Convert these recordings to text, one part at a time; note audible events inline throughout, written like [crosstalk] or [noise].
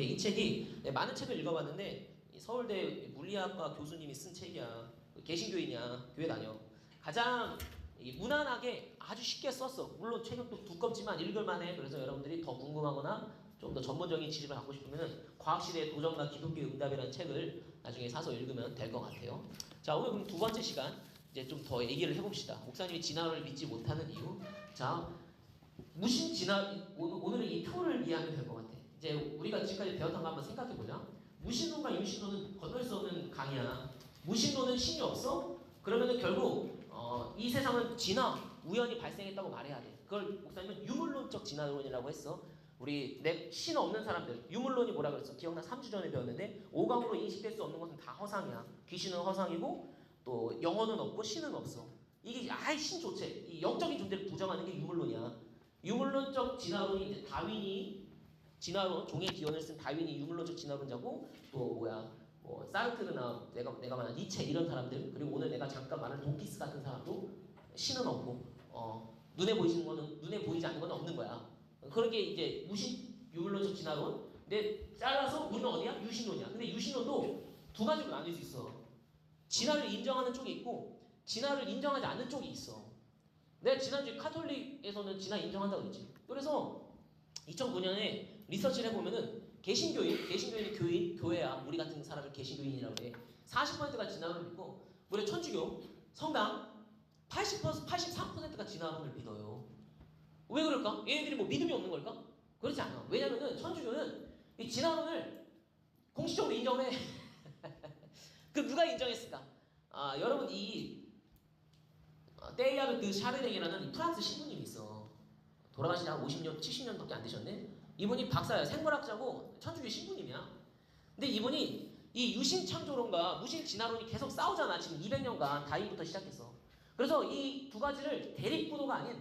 근데 이 책이 네, 많은 책을 읽어봤는데 이 서울대 물리학과 교수님이 쓴 책이야. 개신교인이야. 교회 다녀. 가장 이 무난하게 아주 쉽게 썼어. 물론 책은 두껍지만 읽을만해. 그래서 여러분들이 더 궁금하거나 좀 더 전문적인 지식을 갖고 싶으면 과학시대의 도전과 기독교 응답이라는 책을 나중에 사서 읽으면 될 것 같아요. 자 오늘 그럼 두 번째 시간 이제 좀 더 얘기를 해봅시다. 목사님이 진화론을 믿지 못하는 이유. 자 무신 진화 오늘, 오늘은 이 표를 이해하면 될 것 같아. 이제 우리가 지금까지 배웠던 거 한번 생각해 보자. 무신론과 유신론은 건널 수 없는 강이야. 무신론은 신이 없어? 그러면은 결국 어, 이 세상은 진화 우연히 발생했다고 말해야 돼. 그걸 목사님은 유물론적 진화론이라고 했어. 우리 내 신 없는 사람들 유물론이 뭐라 그랬어? 기억나? 3주 전에 배웠는데 오감으로 인식될 수 없는 것은 다 허상이야. 귀신은 허상이고 또 영혼은 없고 신은 없어. 이게 아이 신 좋지. 이 영적인 존재를 부정하는 게 유물론이야. 유물론적 진화론이 이제 다윈이 진화론 종의 기원을 쓴 다윈이 유물론적 진화론자고 또 뭐야 뭐 사르트르나 내가 내가 말한 니체 이런 사람들 그리고 오늘 내가 잠깐 말한 돈키스 같은 사람도 신은 없고 어 눈에 보이는 거는 눈에 보이지 않는 건 없는 거야. 그런 게 이제 무신 유물론적 진화론. 근데 잘라서 우리는 어디야? 유신론이야. 근데 유신론도 두 가지로 나뉠 수 있어. 진화를 인정하는 쪽이 있고 진화를 인정하지 않는 쪽이 있어. 내가 지난주에 카톨릭에서는 진화 인정한다고 그랬지. 그래서 2009년에 리서치를 해보면은 개신교인, 개신교인이 교인, 교회야. 우리 같은 사람을 개신교인이라고 해. 40%가 진화론을 믿고, 우리 천주교, 성당 80%, 83%가 진화론을 믿어요. 왜 그럴까? 얘네들이 뭐 믿음이 없는 걸까? 그렇지 않아. 왜냐면은 천주교는 이 진화론을 공식적으로 인정해. [laughs] 그 누가 인정했을까? 아, 여러분 이 어, 테이아르 드 샤르랭이라는 프랑스 신부님이 있어. 돌아가신 지 한 50년, 70년밖에 안 되셨네. 이분이 박사야. 생물학자고 천주교 신부님이야. 근데 이분이 이 유신 창조론과 무신 진화론이 계속 싸우잖아. 지금 200년간 다윈부터 시작해서. 그래서 이 두 가지를 대립구도가 아닌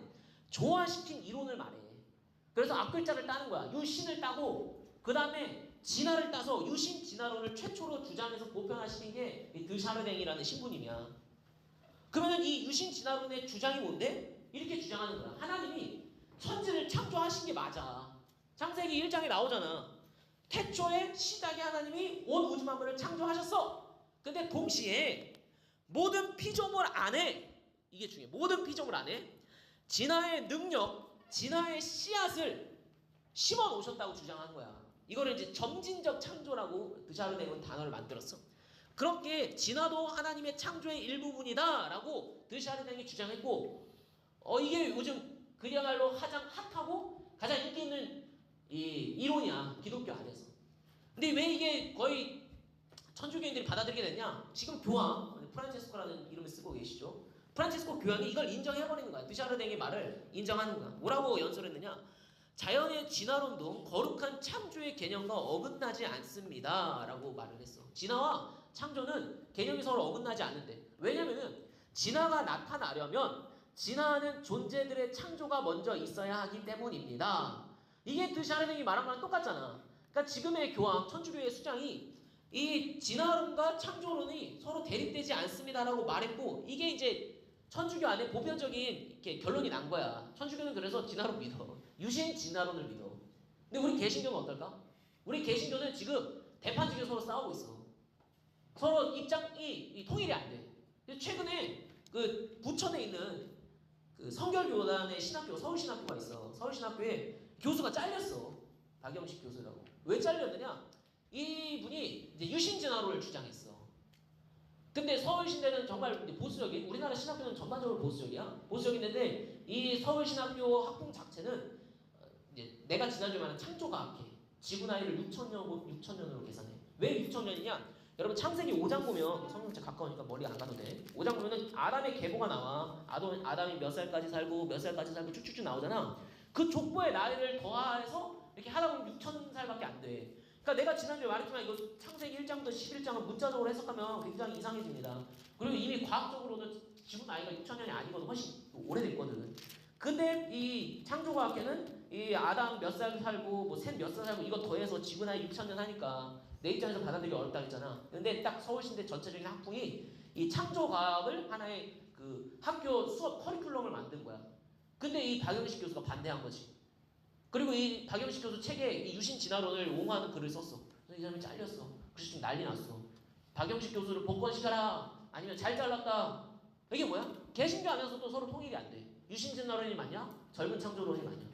조화시킨 이론을 말해. 그래서 앞글자를 따는 거야. 유신을 따고 그 다음에 진화를 따서 유신 진화론을 최초로 주장해서 보편화시킨 게이 드샤르댕이라는 신부님이야. 그러면 이 유신 진화론의 주장이 뭔데? 이렇게 주장하는 거야. 하나님이 천지를 창조하신 게 맞아. 창세기 1장에 나오잖아. 태초에 시작에 하나님이 온 우주 만물을 창조하셨어. 근데 동시에 모든 피조물 안에 이게 중요해. 모든 피조물 안에 진화의 능력, 진화의 씨앗을 심어 놓으셨다고 주장한 거야. 이거를 이제 점진적 창조라고 드샤르댕은 단어를 만들었어. 그렇게 진화도 하나님의 창조의 일부분이다라고 드샤르댕이 주장했고, 어 이게 요즘 그야말로 가장 핫하고 가장 인기 있는 이 이론이야 기독교 안에서. 근데 왜 이게 거의 천주교인들이 받아들이게 됐냐? 지금 교황 프란체스코라는 이름을 쓰고 계시죠. 프란체스코 교황이 이걸 인정해버리는 거야. 드샤르댕의 말을 인정하는 거야. 뭐라고 연설했느냐? 자연의 진화론도 거룩한 창조의 개념과 어긋나지 않습니다. 라고 말을 했어. 진화와 창조는 개념이 서로 어긋나지 않는데. 왜냐면은 진화가 나타나려면 진화하는 존재들의 창조가 먼저 있어야 하기 때문입니다. 이게 드샤르댕이 말한 거랑 똑같잖아. 그러니까 지금의 교황, 천주교의 수장이 이 진화론과 창조론이 서로 대립되지 않습니다라고 말했고 이게 이제 천주교 안에 보편적인 이렇게 결론이 난 거야. 천주교는 그래서 진화론 믿어. 유신 진화론을 믿어. 근데 우리 개신교는 어떨까? 우리 개신교는 지금 대판지교 서로 싸우고 있어. 서로 입장이 이 통일이 안 돼. 최근에 그 부천에 있는 그 성결교단의 신학교 서울신학교가 있어. 서울신학교에 교수가 잘렸어. 박영식 교수라고. 왜 잘렸느냐? 이분이 이제 유신 진화론을 주장했어. 근데 서울신대는 정말 보수적인 우리나라 신학교는 전반적으로 보수적이야. 보수적인데 이 서울신학교 학풍 자체는 어, 이제 내가 지난주에 창조과학회 지구 나이를 6천 년 6천 년으로 계산해. 왜 6천 년이냐? 여러분 창세기 5장 보면 성경책 가까우니까 머리 안 가도 돼. 5장 보면은 아담의 계보가 나와. 아담 아담이 몇 살까지 살고 몇 살까지 살고 쭉쭉쭉 나오잖아. 그 족보의 나이를 더해서 이렇게 하다 보면 6천 살밖에 안 돼. 그러니까 내가 지난주에 말했지만 이거 창세기 1장부터 11장을 문자적으로 해석하면 굉장히 이상해집니다. 그리고 이미 과학적으로는 지구 나이가 6천 년이 아니거든. 훨씬 오래됐거든. 근데 이 창조과학계는 이 아담 몇 살 살고 뭐셋몇 살 살고 이거 더해서 지구 나이 6천 년 하니까 내 입장에서 받아들이기 어렵다 했잖아. 근데 딱 서울신대 전체적인 학풍이 이 창조과학을 하나의 그 학교 수업 커리큘럼을 만든 거야. 근데 이 박영식 교수가 반대한 거지. 그리고 이 박영식 교수 책에 이 유신 진화론을 옹호하는 글을 썼어. 그래서 이 사람이 잘렸어. 그래서 좀 난리 났어. 박영식 교수를 복권시켜라. 아니면 잘 잘랐다. 이게 뭐야? 개신교 안에서도 서로 통일이 안 돼. 유신 진화론이 맞냐? 젊은 창조론이 맞냐?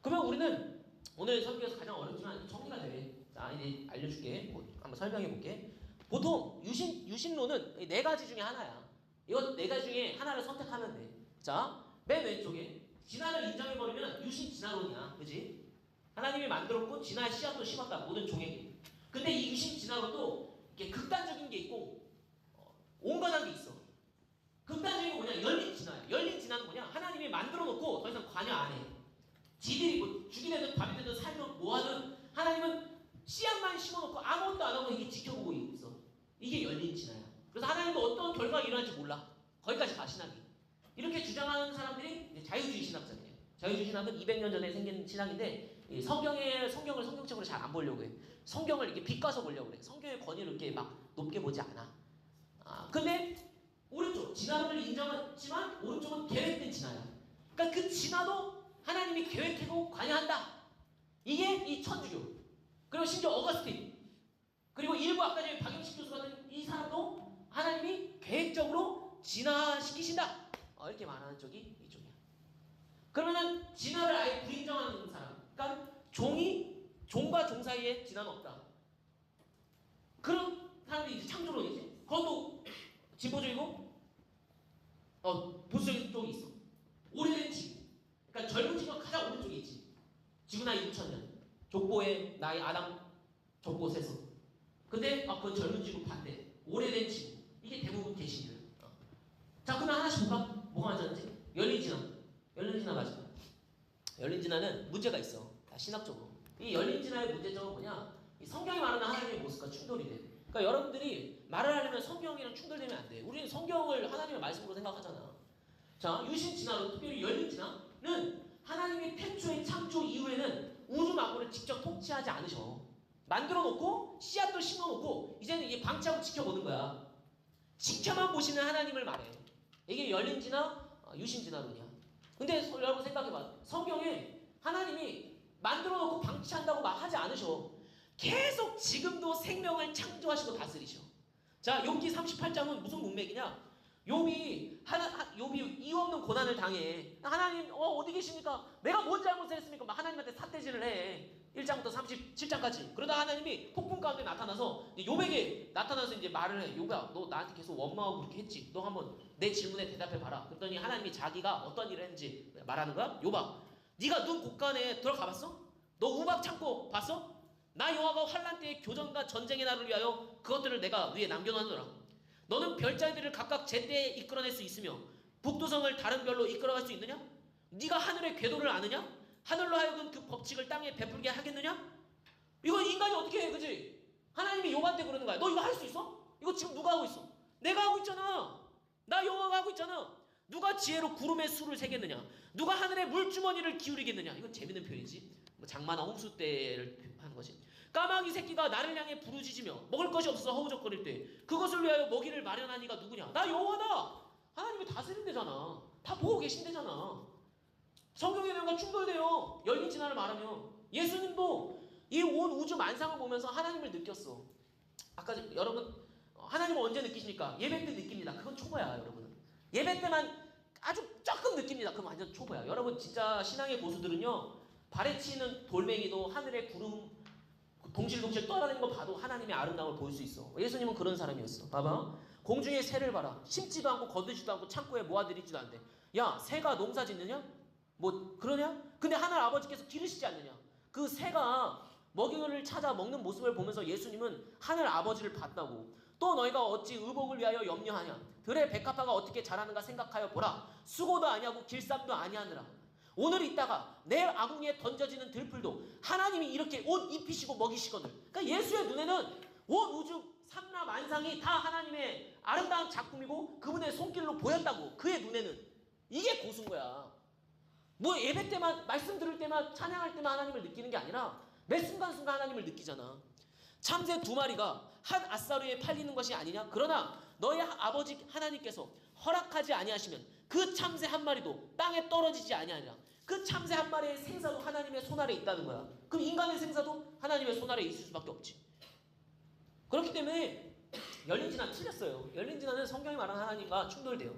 그러면 우리는 오늘 설교에서 가장 어렵지만 정리가 돼. 자 이제 알려줄게. 뭐, 한번 설명해 볼게. 보통 유신 유신론은 이네 가지 중에 하나야. 이건 네 가지 중에 하나를 선택하면 돼. 자, 맨 왼쪽에 진화를 인정해 버리면 유신 진화론이야, 그지? 하나님이 만들었고 진화의 씨앗도 심었다 모든 종에게. 근데 이 유신 진화론도 이게 극단적인 게 있고 어, 온건한 게 있어. 극단적인 게 뭐냐? 열린 진화야. 열린 진화는 뭐냐? 하나님이 만들어 놓고 더 이상 관여 안 해. 지들이 뭐 죽이 되든 밥이 되든 살면 뭐하든 하나님은 씨앗만 심어놓고 아무것도 안 하고 이게 지켜보고 있어. 이게 열린 진화야. 그래서 하나님도 어떤 결과가 일어날지 몰라. 거기까지 가 신학이. 주장하는 사람들이 자유주의 신학자들이에요. 자유주의 신학은 200년 전에 생긴 신학인데 이 성경의 성경을 성경적으로 잘 안 보려고 해. 성경을 이렇게 빗가서 보려고 그래. 성경의 권위를 이렇게 막 높게 보지 않아. 아, 근데 오른쪽 진화론을 인정하지만 오른쪽은 계획된 진화야. 그러니까 그 진화도 하나님이 계획하고 관여한다. 이게 이 천주교. 그리고 심지어 어거스틴. 그리고 일부 아까 전에 박영식 교수 같은 이 사람도 하나님이 계획적으로 진화시키신다. 어, 이렇게 말하는 쪽이 이쪽이야. 그러면은 진화를 아예 불인정하는 사람. 그러니까 종이 종과 종 사이에 진화는 없다. 그런 사람들이 이제 창조론이지. 그것도 진보적이고 어 보수적인 쪽이 있어. 오래된 지구. 그러니까 젊은 지구가 가장 오른쪽에 있지. 지구 나이 6천 년. 족보의 나이 아담 족보 세서. 근데 아 그건 젊은 지구 반대. 오래된 지구. 이게 대부분 계시들. 어. 자 그러면 하나씩 볼까? 뭐가 맞았는지? 열린 진화. 열린 진화 맞아. 열린 진화는 문제가 있어. 다 신학적으로. 이 열린 진화의 문제점은 뭐냐? 이 성경이 말하는 하나님의 모습과 충돌이 돼. 그러니까 여러분들이 말을 하려면 성경이랑 충돌되면 안 돼. 우리는 성경을 하나님의 말씀으로 생각하잖아. 자, 유신 진화론, 특별히 열린 진화는 하나님이 태초의 창조 이후에는 우주 만물을 직접 통치하지 않으셔. 만들어 놓고 씨앗도 심어 놓고 이제는 이게 방치하고 지켜보는 거야. 지켜만 보시는 하나님을 말해. 이게 열린 진화, 어, 유신 진화론이야. 근데 여러분 생각해봐. 성경에 하나님이 만들어 놓고 방치한다고 막 하지 않으셔. 계속 지금도 생명을 창조하시고 다스리셔. 자, 욥기 38장은 무슨 문맥이냐? 욥이 하나 하- 욥이 이유 없는 고난을 당해. 하나님 어 어디 계십니까? 내가 뭔 잘못을 했습니까? 막 하나님한테 사태질을 해. 1장부터 37장까지. 그러다 하나님이 폭풍 가운데 나타나서 욥에게 나타나서 이제 말을 해. 욥아, 너 나한테 계속 원망하고 그렇게 했지. 너 한번 내 질문에 대답해 봐라. 그랬더니 하나님이 자기가 어떤 일을 했는지 말하는 거야. 욥아, 네가 눈 곳간에 들어가 봤어? 너 우박 창고 봤어? 나 여호와가 환란 때의 교전과 전쟁의 날을 위하여 그것들을 내가 위에 남겨놨노라. 너는 별자리들을 각각 제때에 이끌어낼 수 있으며 북두성을 다른 별로 이끌어갈 수 있느냐? 네가 하늘의 궤도를 아느냐? 하늘로 하여금 그 법칙을 땅에 베풀게 하겠느냐? 이거 인간이 어떻게 해, 그지? 하나님이 요한테 그러는 거야. 너 이거 할 수 있어? 이거 지금 누가 하고 있어? 내가 하고 있잖아. 나 여호와가 하고 있잖아. 누가 지혜로 구름의 수를 세겠느냐? 누가 하늘의 물주머니를 기울이겠느냐? 이건 재밌는 표현이지. 뭐 장마나 홍수 때를 하는 거지. 까마귀 새끼가 나를 향해 부르짖으며 먹을 것이 없어 허우적거릴 때 그것을 위하여 먹이를 마련한 이가 누구냐? 나 여호와다. 하나님이 다스린대잖아. 다 보고 계신대잖아. 성경의 내용과 충돌돼요. 열린 진화를 말하면 예수님도 이 온 우주 만상을 보면서 하나님을 느꼈어. 아까 저- 여러분 어, 하나님을 언제 느끼십니까? 예배 때 느낍니다. 그건 초보야, 여러분은. 예배 때만 아주 조금 느낍니다. 그럼 완전 초보야. 여러분 진짜 신앙의 고수들은요 발에 치는 돌멩이도 하늘의 구름 동실동실 떠다니는 거 봐도 하나님의 아름다움을 볼 수 있어. 예수님은 그런 사람이었어. 봐봐. 공중의 새를 봐라. 심지도 않고 거두지도 않고 창고에 모아들이지도 않대. 야, 새가 농사 짓느냐? 뭐 그러냐? 근데 하늘 아버지께서 기르시지 않느냐? 그 새가 먹이를 찾아 먹는 모습을 보면서 예수님은 하늘 아버지를 봤다고. 또 너희가 어찌 의복을 위하여 염려하냐? 들의 백합화가 어떻게 자라는가 생각하여 보라. 수고도 아니하고 길쌈도 아니하느라. 오늘 있다가 내일 아궁이에 던져지는 들풀도 하나님이 이렇게 옷 입히시고 먹이시거늘. 그러니까 예수의 눈에는 온 우주 삼라 만상이 다 하나님의 아름다운 작품이고 그분의 손길로 보였다고. 그의 눈에는 이게 고수인 거야. 뭐 예배 때만 말씀 들을 때만 찬양할 때만 하나님을 느끼는 게 아니라 매 순간순간 하나님을 느끼잖아. 참새 두 마리가 한 아싸루에 팔리는 것이 아니냐? 그러나 너희 아버지 하나님께서 허락하지 아니하시면 그 참새 한 마리도 땅에 떨어지지 아니하리라. 그 참새 한 마리의 생사도 하나님의 손 아래 있다는 거야. 그럼 인간의 생사도 하나님의 손 아래 있을 수밖에 없지. 그렇기 때문에 열린 진화 틀렸어요. 열린 진화는 성경이 말하는 하나님과 충돌돼요.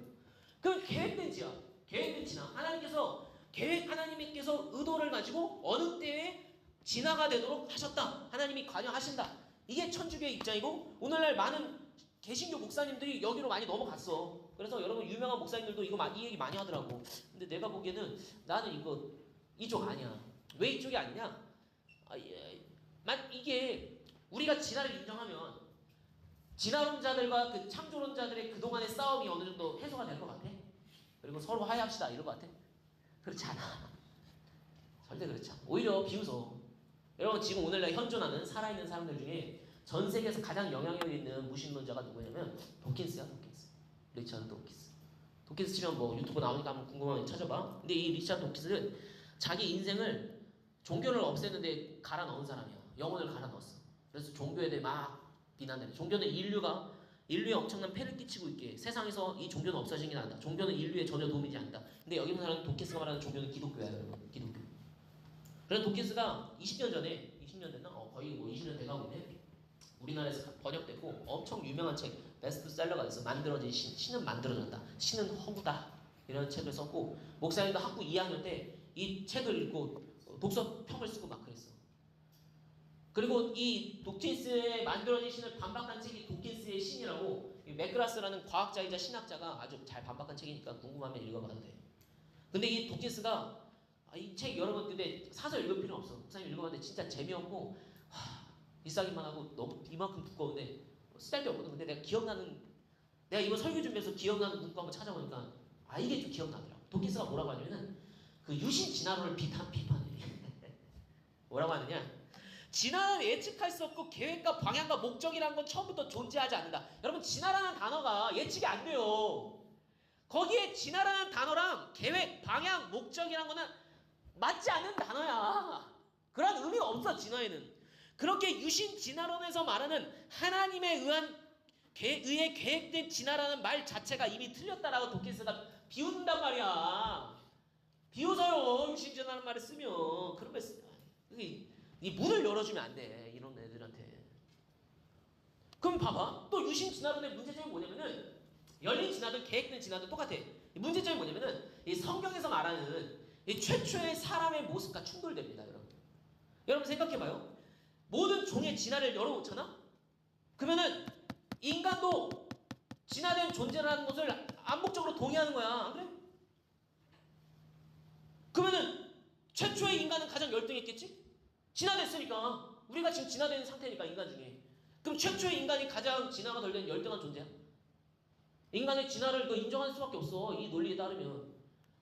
그럼 계획된 진화, 계획된 진화. 하나님께서 계획 하나님께서 의도를 가지고 어느 때에 진화가 되도록 하셨다. 하나님이 관여하신다. 이게 천주교의 입장이고 오늘날 많은 개신교 목사님들이 여기로 많이 넘어갔어. 그래서 여러분 유명한 목사님들도 이거 마- 이 얘기 많이 하더라고. 근데 내가 보기에는 나는 이거 이쪽 아니야. 왜 이쪽이 아니냐? 아, 예. 만 이게 우리가 진화를 인정하면 진화론자들과 그 창조론자들의 그동안의 싸움이 어느 정도 해소가 될 것 같아. 그리고 서로 화해합시다 이럴 것 같아. 그렇지 않아. 절대 그렇지 않아. 오히려 비웃어. 여러분 지금 오늘날 현존하는 살아있는 사람들 중에 전 세계에서 가장 영향력 있는 무신론자가 누구냐면 도킨스야 도킨스. 리차드 도킨스. 도킨스 치면 뭐 유튜브 나오니까 한번 궁금하면 찾아봐. 근데 이 리차드 도킨스는 자기 인생을 종교를 없애는데 갈아 넣은 사람이야. 영혼을 갈아 넣었어. 그래서 종교에 대해 막 비난해. 종교는 인류가 인류에 엄청난 폐를 끼치고 있게 세상에서 이 종교는 없어지는 게 나다. 종교는 인류에 전혀 도움이지 않다. 근데 여기 있는 사람은 도킨스가 말하는 종교는 기독교야, 여러분. 기독교. 그래서 도킨스가 20년 전에 20년 됐나? 어, 거의 뭐 20년 돼가고 있네. 우리나라에서 번역됐고 엄청 유명한 책 베스트셀러가 돼서 만들어진 신, 신은 만들어졌다. 신은 허구다. 이런 책을 썼고 목사님도 학부 2학년 때 이 책을 읽고 독서 평을 쓰고 막 그랬어. 그리고 이 도킨스의 만들어진 신을 반박한 책이 도킨스의 신이라고 이 맥그라스라는 과학자이자 신학자가 아주 잘 반박한 책이니까 궁금하면 읽어봐도 돼. 근데 이 도킨스가 아, 이책 여러분 근데 사서 읽을 필요 없어. 목사님 읽어봤는데 진짜 재미없고 하, 비싸기만 하고 너무 이만큼 두꺼운데 쓸데없거든. 근데 내가 기억나는 내가 이번 설교 준비해서 기억나는 문구 한번 찾아보니까 아 이게 좀 기억나더라고. 도킨스가 뭐라고 하냐면은 그 유신 진화론을 비판 비판해. [laughs] 뭐라고 하느냐? 진화는 예측할 수 없고 계획과 방향과 목적이라는 건 처음부터 존재하지 않는다. 여러분 진화라는 단어가 예측이 안 돼요. 거기에 진화라는 단어랑 계획, 방향, 목적이라는 거는 맞지 않는 단어야. 그런 의미가 없어 진화에는. 그렇게 유신 진화론에서 말하는 하나님에 의한 계, 의해 계획된 진화라는 말 자체가 이미 틀렸다라고 도킨스가 비운단 말이야. 비웃어요 유신 진화라는 말을 쓰면 그러면 쓰- 이게 이 문을 열어주면 안 돼. 이런 애들한테. 그럼 봐봐. 또 유신 진화론의 문제점이 뭐냐면은 열린 진화든 계획된 진화든 똑같아. 이 문제점이 뭐냐면은 이 성경에서 말하는 이 최초의 사람의 모습과 충돌됩니다, 여러분. 여러분 생각해봐요. 모든 종의 진화를 열어놓잖아? 그러면은 인간도 진화된 존재라는 것을 암묵적으로 동의하는 거야. 안 그래? 그러면은 최초의 인간은 가장 열등했겠지? 진화됐으니까. 우리가 지금 진화된 상태니까 인간 중에. 그럼 최초의 인간이 가장 진화가 덜 된 열등한 존재야? 인간의 진화를 그 인정할 수밖에 없어 이 논리에 따르면.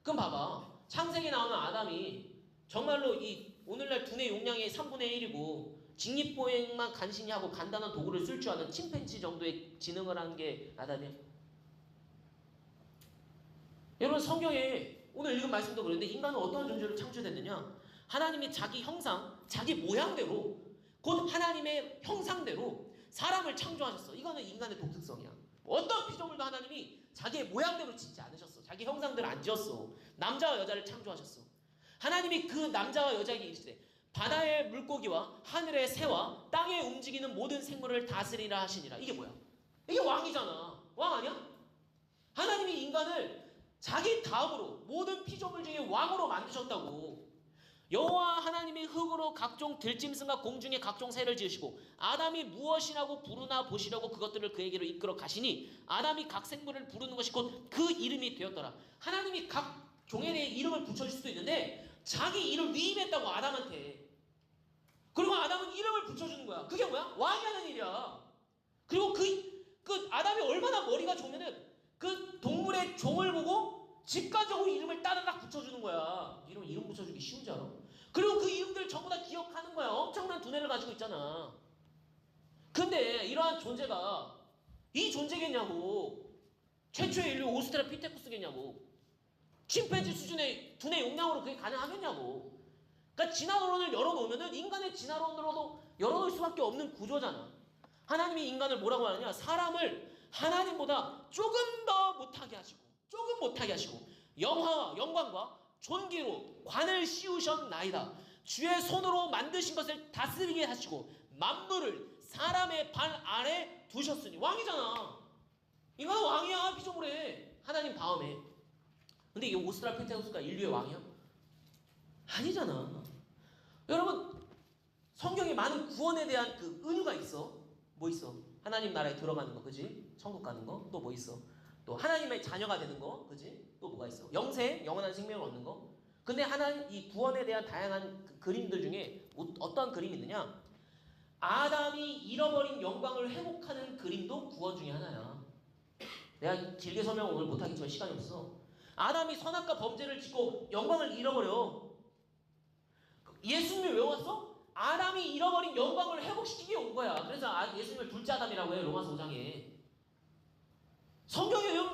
그럼 봐봐. 창세기 나오는 아담이 정말로 이 오늘날 두뇌 용량의 3분의 1이고 직립보행만 간신히 하고 간단한 도구를 쓸 줄 아는 침팬지 정도의 지능을 하는 게 아담이야? 여러분 성경에 오늘 읽은 말씀도 그런데 인간은 어떤 존재로 창조됐느냐 하나님이 자기 형상, 자기 모양대로 곧 하나님의 형상대로 사람을 창조하셨어. 이거는 인간의 독특성이야. 어떤 피조물도 하나님이 자기의 모양대로 짓지 않으셨어. 자기 형상대로 안 지었어. 남자와 여자를 창조하셨어. 하나님이 그 남자와 여자에게 이르시되 바다의 물고기와 하늘의 새와 땅에 움직이는 모든 생물을 다스리라 하시니라. 이게 뭐야? 이게 왕이잖아. 왕 아니야? 하나님이 인간을 자기 다음으로 모든 피조물 중에 왕으로 만드셨다고. 여호와 하나님이 흙으로 각종 들짐승과 공중의 각종 새를 지으시고 아담이 무엇이라고 부르나 보시려고 그것들을 그에게로 이끌어 가시니 아담이 각 생물을 부르는 것이 곧 그 이름이 되었더라. 하나님이 각 종에 대해 이름을 붙여줄 수도 있는데 자기 이름 위임했다고 아담한테. 그리고 아담은 이름을 붙여주는 거야. 그게 뭐야? 왕이 하는 일이야. 그리고 그, 그 아담이 얼마나 머리가 좋으면은 그 동물의 종을 보고 직관적으로 이름을 따르락 붙여주는 거야. 이름 이름 붙여주기 쉬운 줄 알아? 그리고 그 이름들 전부 다 기억하는 거야. 엄청난 두뇌를 가지고 있잖아. 근데 이러한 존재가 이 존재겠냐고. 최초의 인류 오스트라피테쿠스겠냐고. 침팬지 수준의 두뇌 용량으로 그게 가능하겠냐고. 그러니까 진화론을 열어놓으면은 인간의 진화론으로도 열어놓을 수밖에 없는 구조잖아. 하나님이 인간을 뭐라고 하느냐? 사람을 하나님보다 조금 더 못하게 하시고, 조금 못하게 하시고, 영화와 영광과 존귀로 관을 씌우셨나이다. 주의 손으로 만드신 것을 다스리게 하시고 만물을 사람의 발 아래 두셨으니 왕이잖아. 이거는 왕이야 피조물에 하나님 다음에. 근데 이게 오스트랄피테쿠스가 인류의 왕이야? 아니잖아. 여러분 성경에 많은 구원에 대한 그 은유가 있어. 뭐 있어? 하나님 나라에 들어가는 거, 그지? 천국 가는 거, 또 뭐 있어? 또 하나님의 자녀가 되는 거, 그지? 또 뭐가 있어? 영생, 영원한 생명을 얻는 거. 근데 하나님 이 구원에 대한 다양한 그 그림들 중에 뭐- 어떤 그림이 있느냐? 아담이 잃어버린 영광을 회복하는 그림도 구원 중에 하나야. 내가 길게 설명 오늘 못하겠지만 시간이 없어. 아담이 선악과 범죄를 짓고 영광을 잃어버려. 예수님이 왜 왔어? 아담이 잃어버린 영광을 회복시키기 온 거야. 그래서 아- 예수님을 둘째 아담이라고 해요. 로마서 5장에.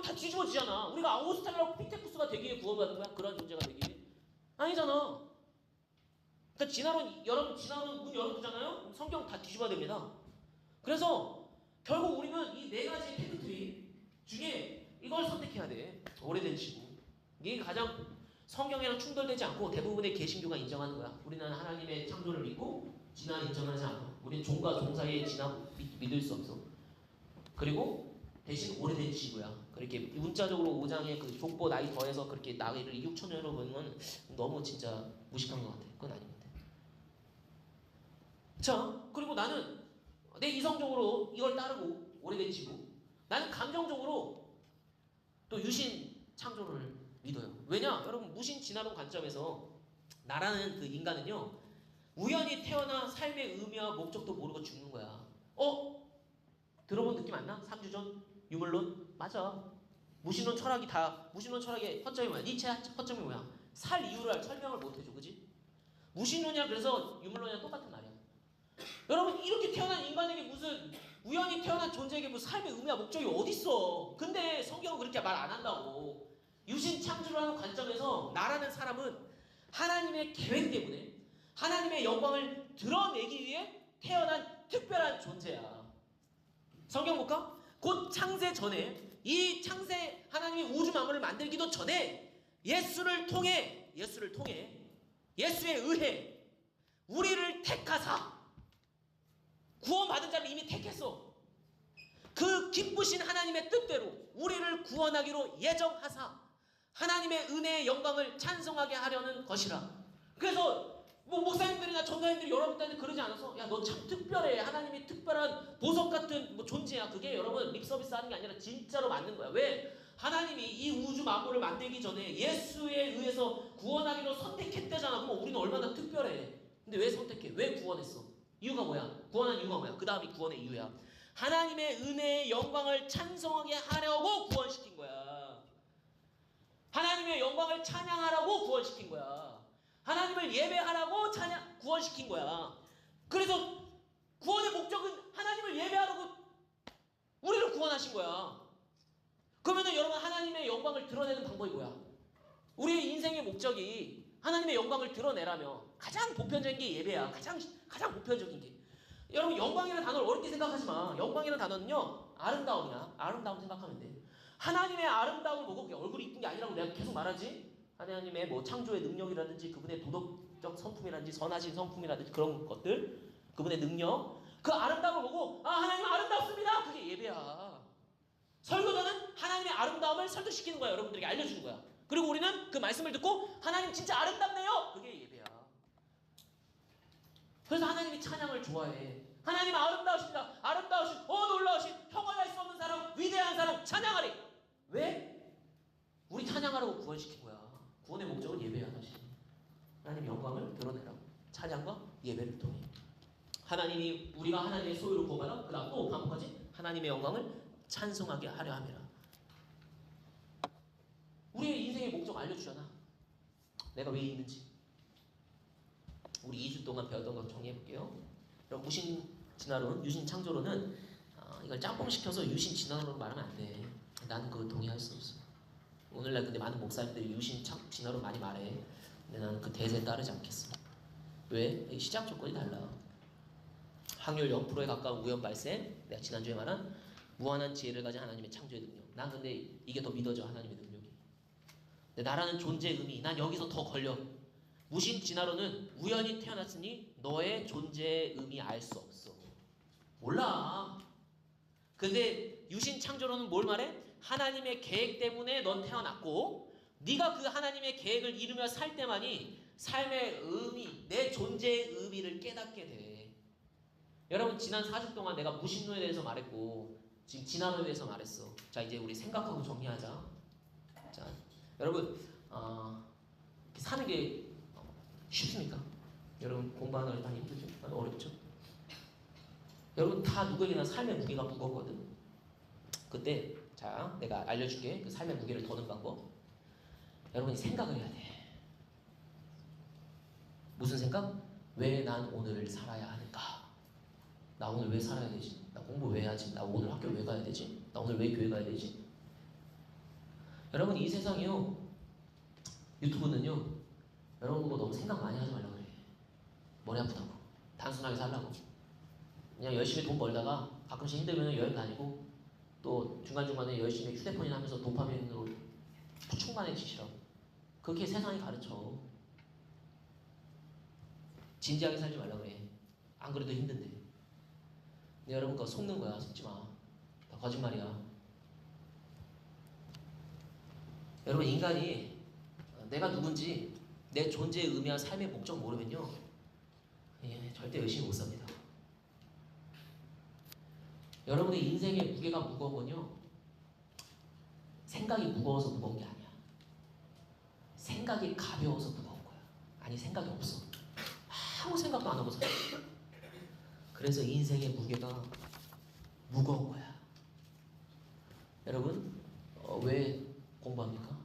다 뒤집어지잖아. 우리가 아우스탈라고 피테쿠스가 되기 위해 구원받은 거야? 그런 존재가 되기 위해? 아니잖아. 그러니까 진화론 여러분 진화론 문 열어두잖아요. 성경 다 뒤집어야 됩니다. 그래서 결국 우리는 이 네 가지 팩트리 중에 이걸 선택해야 돼. 오래된 지구. 이게 가장 성경이랑 충돌되지 않고 대부분의 개신교가 인정하는 거야. 우리는 하나님의 창조를 믿고 진화를 인정하지 않아. 우리는 종과 종 사이의 진화 믿- 믿을 수 없어. 그리고 대신 오래된 지구야. 그렇게 문자적으로 5장에 그 족보 나이 더해서 그렇게 나이를 6천 년으로 보는 건 너무 진짜 무식한 것 같아. 그건 아닙니다. 자, 그리고 나는 내 이성적으로 이걸 따르고 오래된 지구. 나는 감정적으로 또 유신 창조를 믿어요. 왜냐? 여러분 무신 진화론 관점에서 나라는 그 인간은요 우연히 태어나 삶의 의미와 목적도 모르고 죽는 거야. 어? 들어본 느낌 안 나? 3주 전 유물론 맞아. 무신론 철학이 다 무신론 철학의 허점이 뭐야? 니체 허점이 뭐야? 살 이유를 설명을 못 해줘, 그지? 무신론이랑 그래서 유물론이랑 똑같은 말이야. 여러분 이렇게 태어난 인간에게 무슨 우연히 태어난 존재에게 무슨 삶의 의미와 목적이 어딨어? 근데 성경은 그렇게 말 안 한다고. 유신 창조를 하는 관점에서 나라는 사람은 하나님의 계획 때문에 하나님의 영광을 드러내기 위해 태어난 특별한 존재야. 성경 볼까? 곧 창세 전에 이 창세 하나님이 우주 만물을 만들기도 전에 예수를 통해 예수를 통해 예수에 의해 우리를 택하사 구원받은 자를 이미 택했어. 그 기쁘신 하나님의 뜻대로 우리를 구원하기로 예정하사 하나님의 은혜의 영광을 찬송하게 하려는 것이라. 그래서 뭐 목사님들이나 전도사님들이 여러분들한테 그러지 않아서 야 너 참 특별해. 하나님이 특별한 보석 같은 뭐 존재야. 그게 여러분 립 서비스 하는 게 아니라 진짜로 맞는 거야. 왜? 하나님이 이 우주 만물을 만들기 전에 예수에 의해서 구원하기로 선택했대잖아. 그럼 우리는 얼마나 특별해? 근데 왜 선택해? 왜 구원했어? 이유가 뭐야? 구원한 이유가 뭐야? 그 다음이 구원의 이유야. 하나님의 은혜의 영광을 찬송하게 하려고 구원시킨 거야. 하나님의 영광을 찬양하라고 구원시킨 거야 하나님을 예배하라고 찬양 구원시킨 거야. 그래서 구원의 목적은 하나님을 예배하라고 우리를 구원하신 거야. 그러면은 여러분 하나님의 영광을 드러내는 방법이 뭐야? 우리의 인생의 목적이 하나님의 영광을 드러내라며 가장 보편적인 게 예배야. 가장 가장 보편적인 게. 여러분 영광이라는 단어를 어렵게 생각하지 마. 영광이라는 단어는요 아름다움이야. 아름다움 생각하면 돼. 하나님의 아름다움을 보고 얼굴이 이쁜 게 아니라고 내가 계속 말하지. 하나님의 뭐 창조의 능력이라든지 그분의 도덕적 성품이라든지 선하신 성품이라든지 그런 것들 그분의 능력 그 아름다움을 보고 아 하나님 아름답습니다. 그게 예배야. 설교자는 하나님의 아름다움을 설득시키는 거야 여러분들에게 알려주는 거야. 그리고 우리는 그 말씀을 듣고 하나님 진짜 아름답네요. 그게 예배야. 그래서 하나님이 찬양을 좋아해. 하나님 아름다우십니다. 아름다우신 어 놀라우신 형언할 수 없는 사람 위대한 사람 찬양하리. 왜? 우리 찬양하라고 구원시킨 거야 구원의 목적은 예배야 사실. 하나님 영광을 드러내라고 찬양과 예배를 통해 하나님이 우리가 하나님의 소유로 구원받아 그다음 또 반복하지 하나님의 영광을 찬송하게 하려 함이라. 우리의 인생의 목적 알려주잖아. 내가 왜 있는지. 우리 2주 동안 배웠던 거 정리해 볼게요. 그럼 무신 진화론, 유신 창조론은 어, 이걸 짬뽕 시켜서 유신 진화론으로 말하면 안 돼. 나는 그거 동의할 수 없어. 오늘날 근데 많은 목사님들이 유신 참 진화로 많이 말해. 근데 나는 그 대세에 따르지 않겠어. 왜? 이 시작 조건이 달라. 확률 0%에 가까운 우연 발생. 내가 지난주에 말한 무한한 지혜를 가진 하나님의 창조의 능력. 난 근데 이게 더 믿어져 하나님의 능력이. 근데 나라는 존재의 의미, 난 여기서 더 걸려. 무신 진화론은 우연히 태어났으니 너의 존재의 의미 알 수 없어. 몰라. 근데 유신 창조론은 뭘 말해? 하나님의 계획 때문에 넌 태어났고 네가 그 하나님의 계획을 이루며 살 때만이 삶의 의미, 내 존재의 의미를 깨닫게 돼. 여러분 지난 4주 동안 내가 무신론에 대해서 말했고 지금 진화론에 대해서 말했어. 자 이제 우리 생각하고 정리하자. 자 여러분 어, 사는 게 쉽습니까? 여러분 공부하는 거 많이 힘들죠? 어렵죠? 여러분 다 누구에게나 삶의 무게가 무겁거든. 그때 자 내가 알려줄게 그 삶의 무게를 더는 방법. 여러분이 생각을 해야 돼. 무슨 생각? 왜 난 오늘 살아야 하는가? 나 오늘 왜 살아야 되지? 나 공부 왜 해야지? 나 오늘 학교 왜 가야 되지? 나 오늘 왜 교회 가야 되지? 여러분 이 세상이요 유튜브는요 여러분 보고 너무 생각 많이 하지 말라고 그래 머리 아프다고 단순하게 살라고 그냥 열심히 돈 벌다가 가끔씩 힘들면 여행 다니고 또 중간중간에 열심히 휴대폰이나 하면서 도파민으로 충만해지시라고 그렇게 세상이 가르쳐. 진지하게 살지 말라 그래. 안 그래도 힘든데. 근데 여러분 그거 속는 거야. 속지 마. 다 거짓말이야. 여러분 인간이 내가 누군지 내 존재의 의미와 삶의 목적 모르면요. 예, 절대 열심히 못 삽니다 여러분의 인생의 무게가 무거우면요 생각이 무거워서 무거운 게 아니야 생각이 가벼워서 무거운 거야 아니 생각이 없어 아무 생각도 안 하고 살아 그래서 인생의 무게가 무거운 거야 여러분 어, 왜 공부합니까?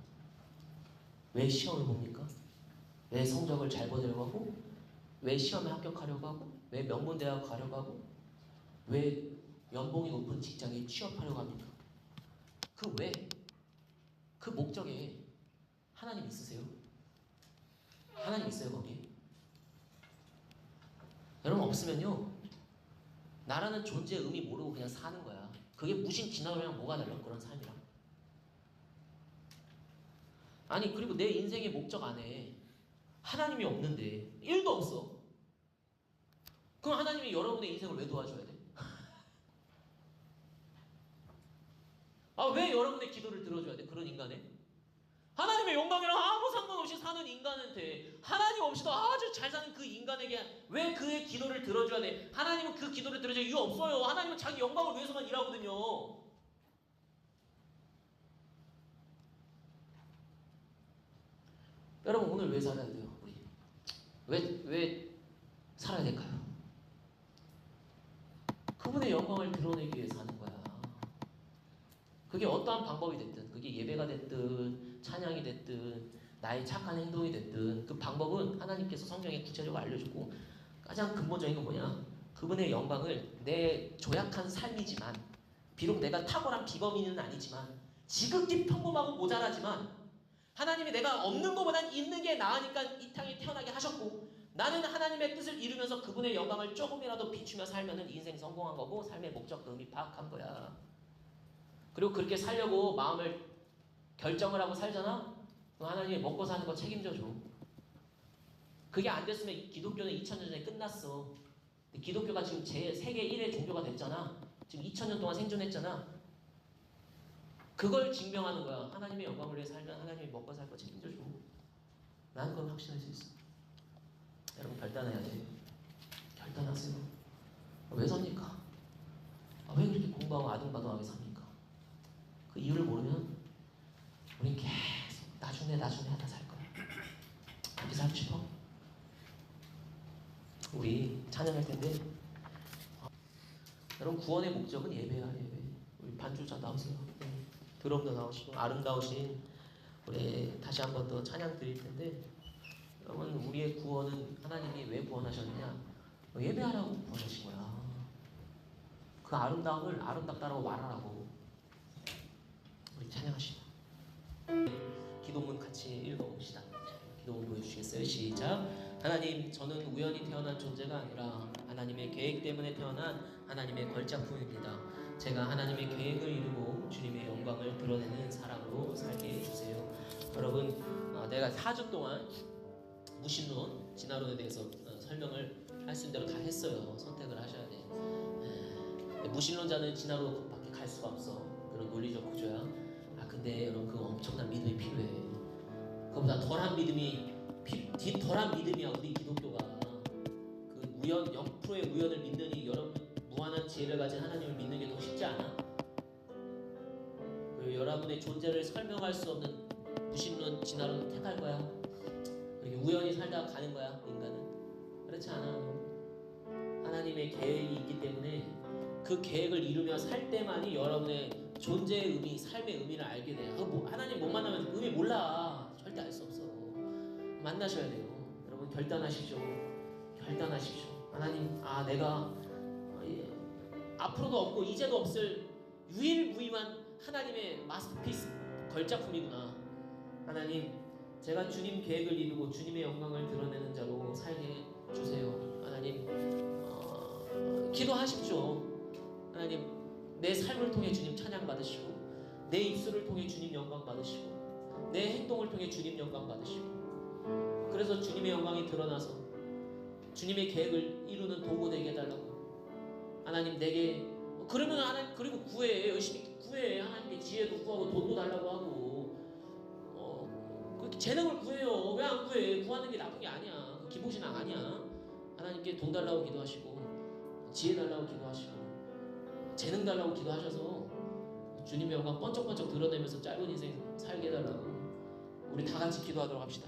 왜 시험을 봅니까? 왜 성적을 잘 거두려고 하고? 왜 시험에 합격하려고 하고? 왜 명문대학 가려고 하고? 왜 연봉이 높은 직장에 취업하려고 합니까? 그 왜? 그 목적에 하나님 있으세요? 하나님 있어요 거기에? 여러분 없으면요 나라는 존재의 의미 모르고 그냥 사는 거야 그게 무신 진화론이랑 뭐가 달라 그런 삶이랑 아니 그리고 내 인생의 목적 안에 하나님이 없는데 1도 없어 그럼 하나님이 여러분의 인생을 왜 도와줘야 돼? 아 왜 여러분의 기도를 들어줘야 돼? 그런 인간에? 하나님의 영광이랑 아무 상관없이 사는 인간한테 하나님 없이도 아주 잘 사는 그 인간에게 왜 그의 기도를 들어줘야 돼? 하나님은 그 기도를 들어줄 이유 없어요. 하나님은 자기 영광을 위해서만 일하거든요. 여러분 오늘 왜 살아야 돼요? 우리 왜 왜 살아야 될까요? 그분의 영광을 드러내기 위해 사는. 그게 어떠한 방법이 됐든, 그게 예배가 됐든, 찬양이 됐든, 나의 착한 행동이 됐든, 그 방법은 하나님께서 성경에 구체적으로 알려주고, 가장 근본적인 건 뭐냐? 그분의 영광을 내 조약한 삶이지만, 비록 내가 탁월한 비범이는 아니지만, 지극히 평범하고 모자라지만, 하나님이 내가 없는 것보단 있는 게 나으니까 이 땅에 태어나게 하셨고, 나는 하나님의 뜻을 이루면서 그분의 영광을 조금이라도 비추며 살면은 인생 성공한 거고, 삶의 목적, 의미 파악한 거야. 그리고 그렇게 살려고 마음을 결정을 하고 살잖아? 그럼 하나님이 먹고 사는 거 책임져 줘. 그게 안 됐으면 이 기독교는 2000년 전에 끝났어. 기독교가 지금 제 세계 1의 종교가 됐잖아. 지금 2000년 동안 생존했잖아. 그걸 증명하는 거야. 하나님의 영광을 위해 살면 하나님이 먹고 살 거 책임져 줘. 나는 그건 확신할 수 있어. 여러분 결단해야 돼. 결단하세요. 왜 삽니까? 아, 왜 그렇게 공부하고 아둥바둥하게 삽니까? 그 이유를 모르면 우린 계속 나중에 나중에 하다 살 거야. 그렇게 살고 싶어? 우리 찬양할 텐데 어, 여러분 구원의 목적은 예배야 예배. 우리 반주자 나오세요. 네. 드럼도 나오시고 아름다우신 우리 다시 한 번 더 찬양 드릴 텐데 여러분 우리의 구원은 하나님이 왜 구원하셨느냐? 예배하라고 구원하신 거야. 그 아름다움을 아름답다라고 말하라고. 우리 찬양하시다. 기도문 같이 읽어봅시다. 기도문 보여주시겠어요? 시작. 하나님, 저는 우연히 태어난 존재가 아니라 하나님. 하나님의 계획 때문에 태어난 하나님의 걸작품입니다. 제가 하나님의 계획을 이루고 주님의 영광을 드러내는 사람으로 살게 해주세요. 여러분, 어, 내가 4주 동안 무신론, 진화론에 대해서 어, 설명을 할 수 있는 대로 다 했어요. 선택을 하셔야 돼. 에, 무신론자는 진화론 밖에 갈 수가 없어. 그런 논리적 구조야. 아 근데 여러분 그 엄청난 믿음이 필요해. 그보다 덜한 믿음이 피, 디, 덜한 믿음이야 우리 기독교가. 그 우연 0%의 우연을 믿느니 여러분 무한한 지혜를 가진 하나님을 믿는 게 더 쉽지 않아? 그리고 여러분의 존재를 설명할 수 없는 무신론 진화론 택할 거야. 이렇게 우연히 살다가 가는 거야 인간은 그렇지 않아. 하나님의 계획이 있기 때문에 그 계획을 이루며 살 때만이 여러분의 존재의 의미, 삶의 의미를 알게 돼요. 그 뭐, 하나님 못 만나면 의미 몰라. 절대 알 수 없어. 만나셔야 돼요. 여러분 결단하십시오. 결단하십시오. 하나님, 아 내가 어, 예, 앞으로도 없고 이제도 없을 유일무이한 하나님의 마스터피스 걸작품이구나. 하나님, 제가 주님 계획을 이루고 주님의 영광을 드러내는 자로 살게 주세요. 하나님, 어, 기도하십시오. 하나님, 내 삶을 통해 주님 찬양 받으시고, 내 입술을 통해 주님 영광 받으시고, 내 행동을 통해 주님 영광 받으시고, 그래서 주님의 영광이 드러나서 주님의 계획을 이루는 도구 되게 해달라고. 하나님 내게 그러면 하나님 그리고 구해 열심히 구해 하나님의 지혜도 구하고 돈도 달라고 하고 어, 그 재능을 구해요. 왜 안 구해? 구하는 게 나쁜 게 아니야. 그 기복신앙 아니야. 하나님께 돈 달라고 기도하시고 지혜 달라고 기도하시고 재능 달라고 기도하셔서 주님의 영광 번쩍번쩍 드러내면서 짧은 인생 살게 해달라고 우리 다 같이 기도하도록 합시다.